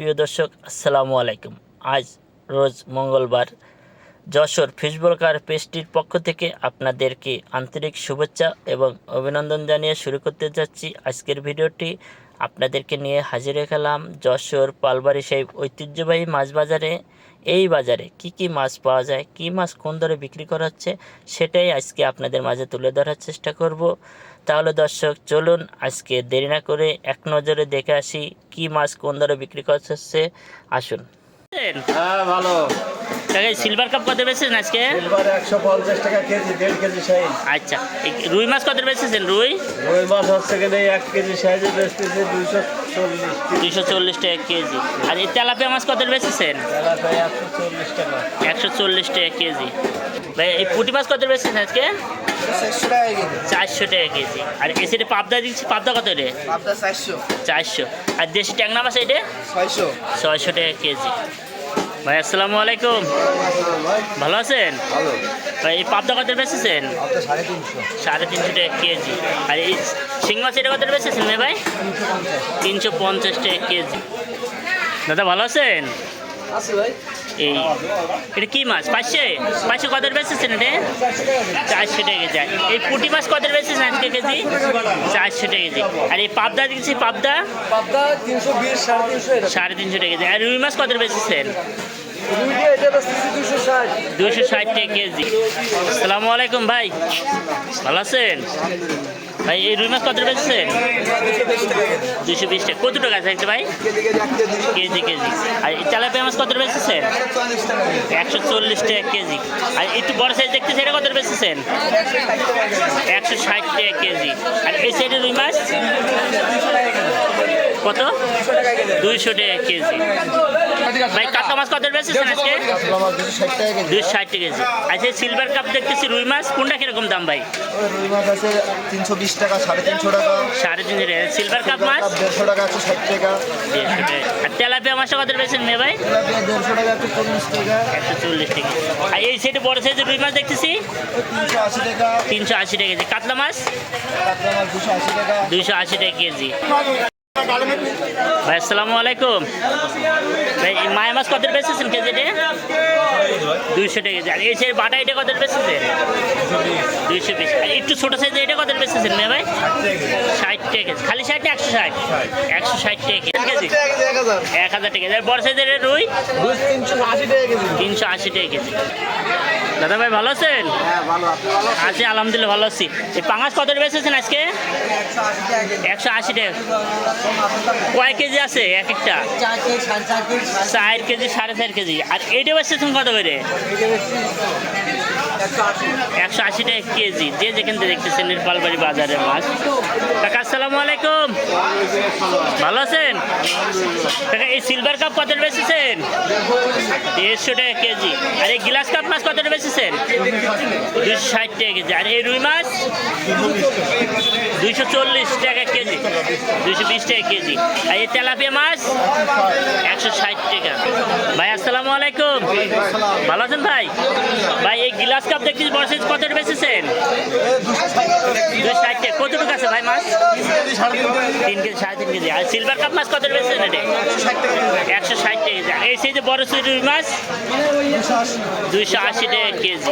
প্রিয় দর্শক, আসসালামু আলাইকুম। আজ রোজ মঙ্গলবার যশোর ফিশবর্কার পেস্টির পক্ষ থেকে আপনাদেরকে আন্তরিক শুভেচ্ছা এবং অভিনন্দন জানিয়ে শুরু করতে যাচ্ছি আজকের ভিডিওটি। আপনাদেরকে নিয়ে হাজির গেলাম যশোর পালবাড়ি সাহেব ঐতিহ্যবাহী মাছ বাজারে। এই বাজারে কি কি মাছ পাওয়া যায়, কি মাছ কোন দরে বিক্রি করা হচ্ছে, সেটাই আজকে আপনাদের মাঝে তুলে ধরার চেষ্টা করব। তাহলে দর্শক, চলুন আজকে দেরি না করে এক নজরে দেখে আসি কি মাছ কোন দরে বিক্রি করা হচ্ছে। আসুন। হ্যাঁ ভালো। সিলভার কাপ কত বেচেছেন আজকে? সিলভার একশো পঞ্চাশ টাকা কেজি দেড় কেজি সাইজ। আচ্ছা এই রুই মাছ কত বেচেছেন রুই? রুই মাছ হচ্ছে কিনে এক কেজি সাইজে বেচতেছে দুইশো চল্লিশ দুইশো চল্লিশ টাকা কেজি। আর এই তেলাপিয়া মাছ কত বেচেছেন? তেলাপিয়া একশো চল্লিশ টাকা। একশো চল্লিশ টাকা কেজি। ভাই এই পুঁটি মাছ কত বেচেছেন আজকে? চারশো টাকা কেজি। চারশো টাকা কেজি। আর এসিতে পাবদা দিচ্ছি পাবদা কত রে? চারশো। চারশো। আর দেশি ট্যাংরা মাছ এটা ছয়শো। ছয়শো টাকা কেজি। ভাই আসসালামু আলাইকুম। ভালো আছেন? ভাই এই পাবদা কত বেচেছেন? সাড়ে তিনশো। টাকা কেজি। আর এই শিং মাছ এটা কত বেচেছেন ভাই? ভাই তিনশো পঞ্চাশ টাকা কেজি। দাদা ভালো আছেন? এই এটা কি মাছ? পাঁচশো? পাঁচশো কত বেচেছেন এটা? চারশো টাকা কেজি। এই পুঁটি মাছ কত বেচেছেন আজকে কেজি? চারশো টাকা কেজি। আর এই পাবদা দিচ্ছি পাবদা? পাবদা তিনশো বিশ সাড়ে তিনশো সাড়ে তিনশো টাকা কেজি। আর রুই মাছ কত বেচেছেন? দুশো ষাট টাকা কেজি। আসসালামু আলাইকুম ভাই। ভালো আছেন? ভাই, এই রুই মাছ কত বেচেছেন দুশো বিশ টাকা। কত টাকা আছে ভাই? KG KG. আর এই তেলাপিয়া মাছ কত কেজি একশো চল্লিশ টাকা কেজি। আর একটু বড় সাইজ দেখতে সেটা কত বেচেছেন একশো ষাট টাকা কেজি। আর এই সাইডে রুই মাছ? কত? দুইশো টাকা কেজি। ভাই কাতলা মাছ কত বেচেছেন আজকে? দুইশো ষাট টাকা কেজি। আচ্ছা সিলভার কাপ দেখতেছি রুই মাছ কোনটা কীরকম দাম ভাই? রুই মাছ আছে তিনশো বিশ টাকা সাড়ে তিনশো টাকা। সাড়ে তিনশো টাকা। সিলভার কাপ মাছ? দেড়শো টাকা একশো ষাট টাকা। দেড়শো টাকা। আর তেলাপিয়া মাছটা কত বেচেন মেয়ে ভাই? দেড়শো টাকা একশো চল্লিশ টাকা। একশো চল্লিশ টাকা। আর এই সাইডে বড় সাইজের রুই মাছ দেখতেছি? তিনশো আশি টাকা। তিনশো আশি টাকা কেজি। কাতলা মাছ? কাতলা মাছ দুশো আশি টাকা। দুইশো আশি টাকা কেজি। ভাই, আসসালামু আলাইকুম। ভাই মায়া মাছ কত বেচেছেন কেজিতে দুইশো টাকা এই সাইড বাটা এটা কত বেচেছেন? দুইশো আর একটু ছোটো সাইজে এটা কত বেচেছেন মেয়ে ভাই? ষাট টাকা খালি ষাট একশো ষাট? একশো ষাট টাকা কেজি। এক হাজার টাকা বড় সাইজের রুই? তিনশো আশি টাকা কেজি। দাদা ভাই, ভালো আছেন? আছি, আলহামদুলিল্লাহ, ভালো আছি। এই পাঙাশ কত বেচেছেন আজকে? একশো আশি টাকা। কয় কেজি আছে? এক একটা? চার কেজি, সাড়ে চার কেজি। আর এইটা বেচতেছেন কত করে? একশো আশি টাকা কেজি। যে যেখান থেকে দেখতেছেন পালবাড়ি বাজারের মাছ। কাকা, আসসালামু আলাইকুম। ভালো আছেন? কাকা, এই সিলভার কাপ কত বেচেছেন? দেড়শো টাকা কেজি। আর এই গ্লাস কাপ মাছ কত বেচেছেন? দুশো ষাট টাকা কেজি। আর এই রুই মাছ? দুইশো চল্লিশ টাকা কেজি। দুইশো বিশ টাকা কেজি। আর এই তেলাপিয়া মাছ, একশো ষাট টাকা। ভাই, আসসালামু আলাইকুম। ভালো আছেন ভাই? ভাই, এই গ্লাস কাপ দেখতেছি বড় সাইজ কত বেচেছেন? দুশো ষাট টাকা। কতটুকু আছে ভাই মাছ? তিন কেজি, সাড়ে তিন কেজি। আর সিলভার কাপ মাছ কত বেচেছেন এটা? একশো ষাট টাকা। এই সাইজে বড় সাইজ রুই মাছ? দুইশো আশি টাকা কেজি।